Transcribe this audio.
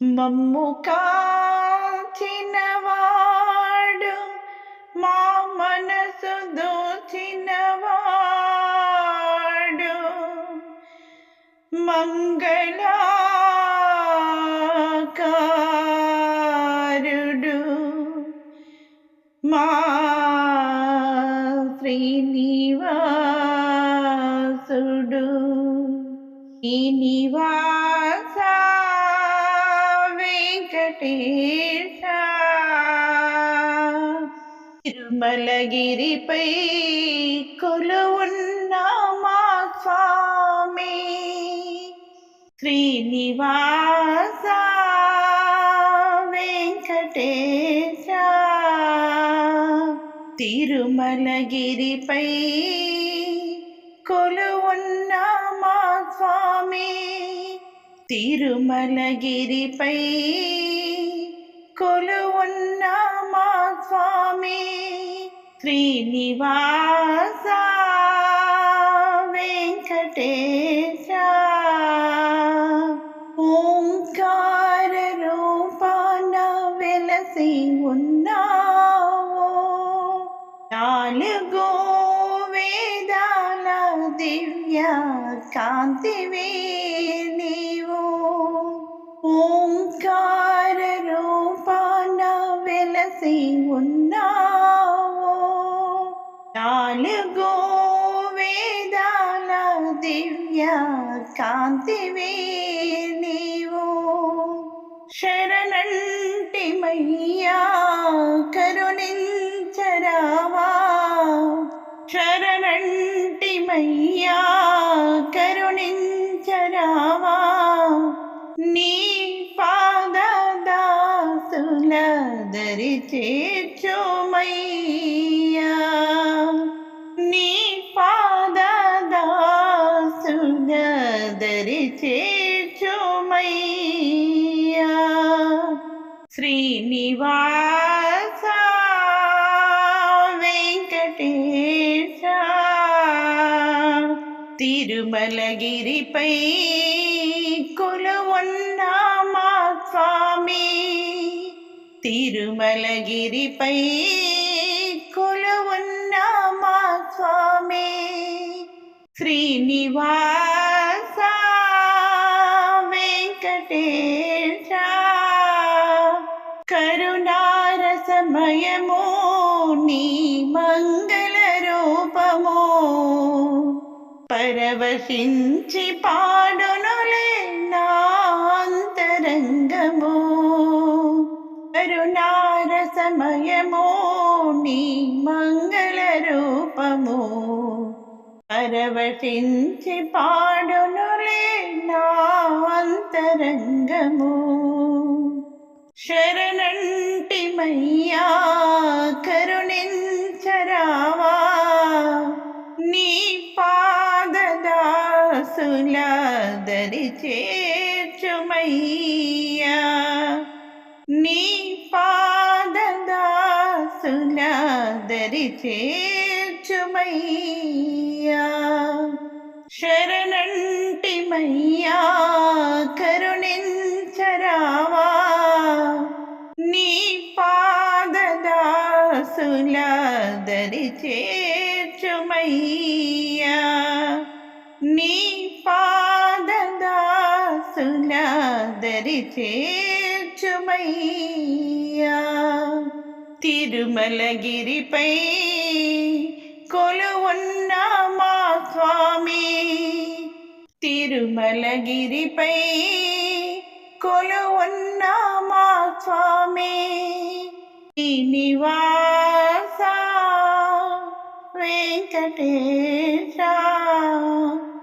మమ్ము కాచినవాడు మా మనసు దోచినవాడు మంగళాకారుడు మా శ్రీనివాసుడు ఈ వెంకటేశ తిరుమలగిరిపై కొలువున్న మా స్వామి శ్రీనివాస వెంకటేశ. తిరుమలగిరిపై కొలువున్న మా స్వామి తిరుమలగిరిపై కొలువున్న మా స్వామి శ్రీనివాస వెంకటేశ. ఓంకార రూపాన వెలసి ఉన్నావు. నాలుగో వేదాల దివ్య కాంతివే. వెలసి ఉన్నావో? నాలుగో వేదాల దివ్య కాంతివే నీవు? శరణంటి మయ్యా కరుణించరావా? శరణంటి మయ్యా కరుణించరావా? నీ చేర్చుమయ్యా నీ పాద దాసుల దరి చేర్చుమయ్యా శ్రీనివాస వెంకటేశ తిరుమలగిరిపై కొలువున్న తిరుమలగిరిపై కొలువున్న మా స్వామి శ్రీనివాస వెంకటేశ కరుణారసమయము నీ మంగళ రూపము పరవశించి పాడునులే నా నాంతరంగమో కరుణారసమయమో నీ మంగళ రూపము పరవశించి పాడునులే నా అంతరంగము శరణంటి మయ్యా కరుణించరావా నీ పాదదాసుల దరి చేర్చుమయ్యా నీ పాదదాసుల దరి చేర్చుమయ్యా శరణంటిమయ్యా కరుణించరావా. నీ పాదదాసుల దరి చేర్చుమయ్యా. నీ పాదదాసుల దరి చేర్చుమయ్యా తిరుమలగిరిపై కొలువున్న మా స్వామి. తిరుమలగిరిపై కొలువున్న మా స్వామి. నివాస వెంకటేశ